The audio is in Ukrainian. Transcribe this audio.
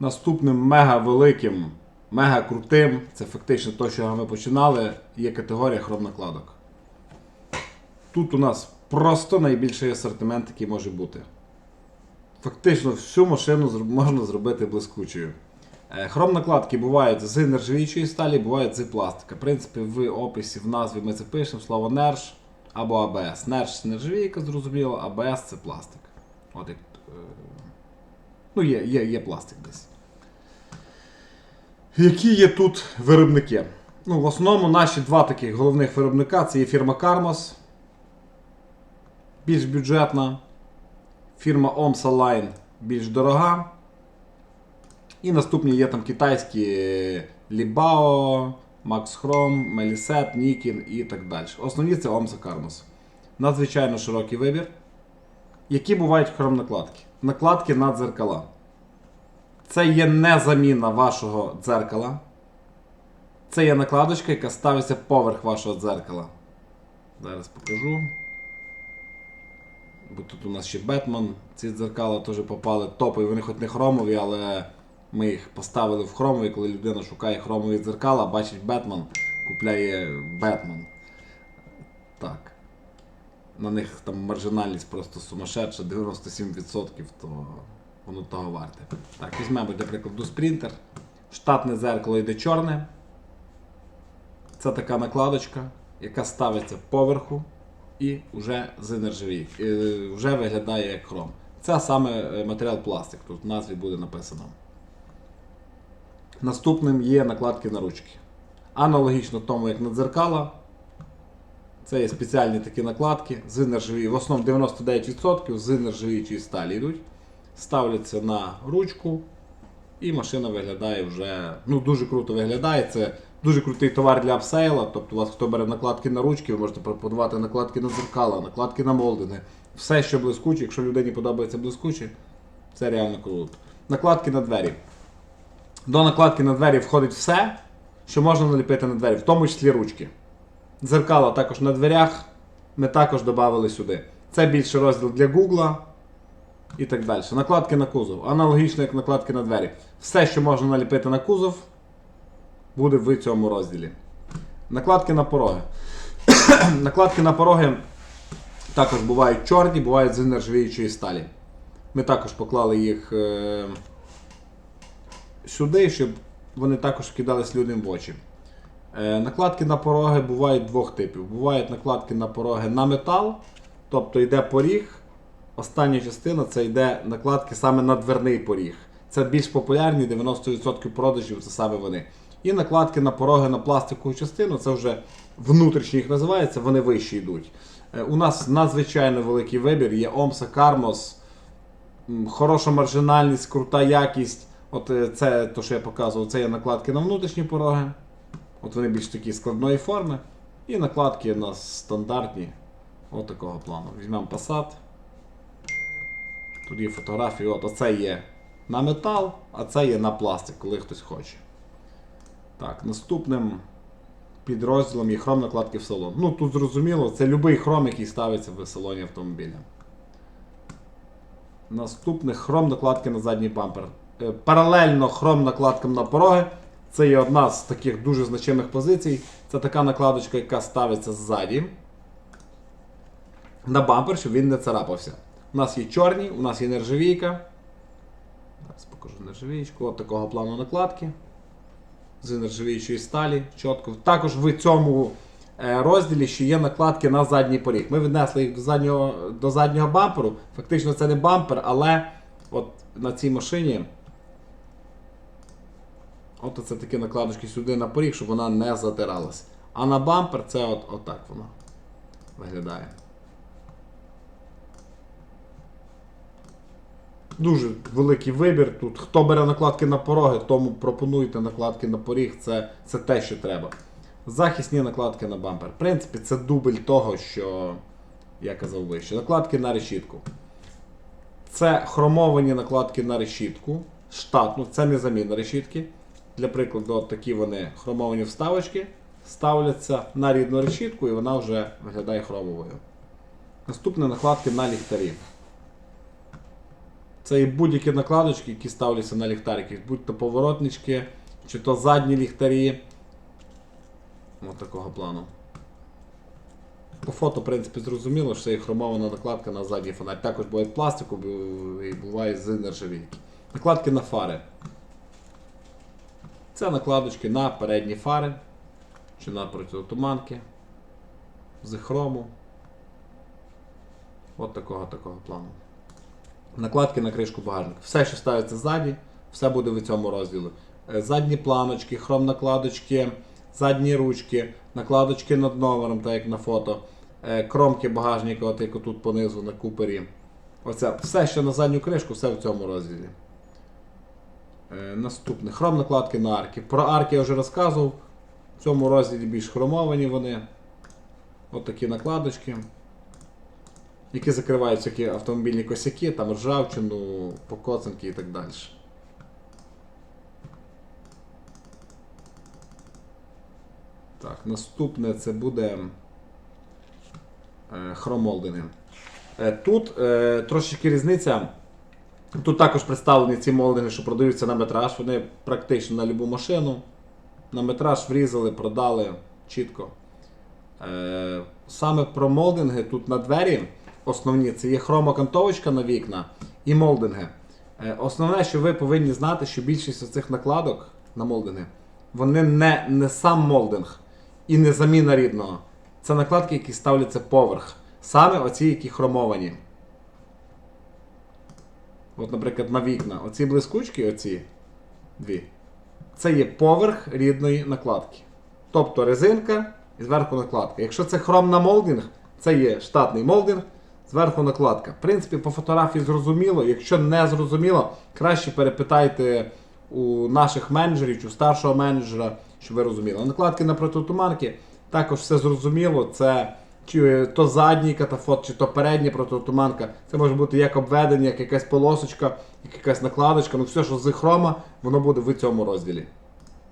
Наступним мега великим, мега крутим, це фактично те, що ми починали, є категорія хромнакладок. Тут у нас просто найбільший асортимент, який може бути. Фактично всю машину можна зробити блискучою. Е, Хромнакладки бувають з нержавіючої сталі, бувають з пластика. В принципі, в описі, в назві ми це пишемо слово нерж або АБС. Нерж це нержавійка, зрозуміло, АБС це пластик. От як, е, ну, є, є, є пластик десь. Які є тут виробники? Ну, в основному наші два таких головних виробника це є фірма Karmos, більш бюджетна, фірма Omsa Line більш дорога. І наступні є там китайські Libao, Max Chrome, Melisat, Nikin і так далі. Основні це Omsa Karmos. Надзвичайно широкий вибір. Які бувають хромнакладки? Накладки на дзеркала. Це є не заміна вашого дзеркала. Це є накладочка, яка ставиться поверх вашого дзеркала. Зараз покажу. Бо тут у нас ще Бетмен. Ці дзеркала теж попали топові. Вони хоч не хромові, але ми їх поставили в хромові, коли людина шукає хромові дзеркала, бачить Бетмен, купляє Бетмен. Так. На них там маржинальність просто сумасшедша, 97%, то воно того варте. Так, візьмемо, для прикладу, спринтер. Штатне зеркало йде чорне. Це така накладочка, яка ставиться поверху і вже з е, Вже виглядає як хром. Це саме е, матеріал пластик, тут в назві буде написано. Наступним є накладки на ручки. Аналогічно тому, як на дзеркала. Це є спеціальні такі накладки з нержавії. В основному 99% з нержавіючої сталі йдуть. Ставляться на ручку, і машина виглядає вже ну, дуже круто виглядає. Це дуже крутий товар для апсейла. Тобто, у вас хто бере накладки на ручки, ви можете пропонувати накладки на дзеркала, накладки на молдинги. Все, що блискуче, якщо людині подобається блискуче, це реально круто. Накладки на двері. До накладки на двері входить все, що можна наліпити на двері, в тому числі ручки. Дзеркала також на дверях. Ми також додали сюди. Це більше розділ для Гугла і так далі. Накладки на кузов. Аналогічно як накладки на двері. Все, що можна наліпити на кузов, буде в цьому розділі. Накладки на пороги. накладки на пороги також бувають чорні, бувають з нержавіючої сталі. Ми також поклали їх е- сюди, щоб вони також вкидались людям в очі. Е, Накладки на пороги бувають двох типів. Бувають накладки на пороги на метал, тобто йде поріг. Остання частина це йде накладки саме на дверний поріг. Це більш популярні, 90% продажів це саме вони. І накладки на пороги на пластикову частину, це вже внутрішні їх називається, вони вищі йдуть. Е, У нас надзвичайно великий вибір, є Омса, Кармос, хороша маржинальність, крута якість. От е, це те, що я показував, це є накладки на внутрішні пороги. От вони більш такі складної форми. І накладки у нас стандартні. От такого плану. Візьмемо Passat. Тут є фотографії. От оце є на метал, а це є на пластик, коли хтось хоче. Так, наступним підрозділом є хром накладки в салон. Ну тут зрозуміло, це будь-який хром, який ставиться в салоні автомобіля. Наступне хром накладки на задній бампер. Е, Паралельно хром накладкам на пороги. Це є одна з таких дуже значимих позицій. Це така накладочка, яка ставиться ззаді на бампер, щоб він не царапався. У нас є чорні, у нас є нержавійка. Зараз покажу нержавіючку. От такого плану накладки. З нержавіючої сталі. Чітко. Також в цьому е, розділі ще є накладки на задній поріг. Ми віднесли їх до заднього, до заднього бамперу. Фактично це не бампер, але от на цій машині. От це такі накладочки сюди на поріг, щоб вона не затиралась. А на бампер це от, от так воно виглядає. Дуже великий вибір тут. Хто бере накладки на пороги, тому пропонуйте накладки на поріг, це, це те, що треба. Захисні накладки на бампер. В принципі, це дубль того, що я казав вище. Накладки на решітку. Це хромовані накладки на решітку. Штатну, це не заміна решітки. Для прикладу, от такі вони хромовані вставочки. Ставляться на рідну решітку і вона вже виглядає хромовою. Наступне накладки на ліхтарі. Це і будь-які накладочки, які ставляться на ліхтарики, будь то поворотнички, чи то задні ліхтарі. Ось такого плану. По фото, в принципі, зрозуміло, що це є хромована накладка на задній фонарь. Також буває пластику і буває з нержавійки. Накладки на фари. Це накладочки на передні фари чи на протитуманки з хрому. От такого такого плану. Накладки на кришку багажника. Все, що ставиться ззаді, все буде в цьому розділі. Е, Задні планочки, хром накладочки, задні ручки, накладочки над номером, так як на фото, е, кромки багажника, от як тут понизу на купері. Оце все, що на задню кришку, все в цьому розділі. Е, Наступне. Хром накладки на арки. Про арки я вже розказував. В цьому розділі більш хромовані вони. От такі накладочки які закривають всякі автомобільні косяки, там ржавчину, покоцанки і так далі. Так, наступне це буде е, хромолдинги. Е, тут трошечки різниця. Тут також представлені ці молдинги, що продаються на метраж. Вони практично на любу машину. На метраж врізали, продали чітко. Е, саме про молдинги тут на двері основні це є хромокантовочка на вікна і молдинги. Е, основне, що ви повинні знати, що більшість цих накладок на молдинги, вони не, не сам молдинг і не заміна рідного. Це накладки, які ставляться поверх. Саме оці, які хромовані. От, наприклад, на вікна. Оці блискучки, оці дві. Це є поверх рідної накладки. Тобто резинка і зверху накладка. Якщо це хром на молдинг, це є штатний молдинг, зверху накладка. В принципі, по фотографії зрозуміло. Якщо не зрозуміло, краще перепитайте у наших менеджерів чи у старшого менеджера, щоб ви розуміли. Накладки на протитуманки також все зрозуміло. Це чи то задній катафот, чи то передня протитуманка. Це може бути як обведення, як якась полосочка, як якась накладочка. Ну все, що з хрома, воно буде в цьому розділі.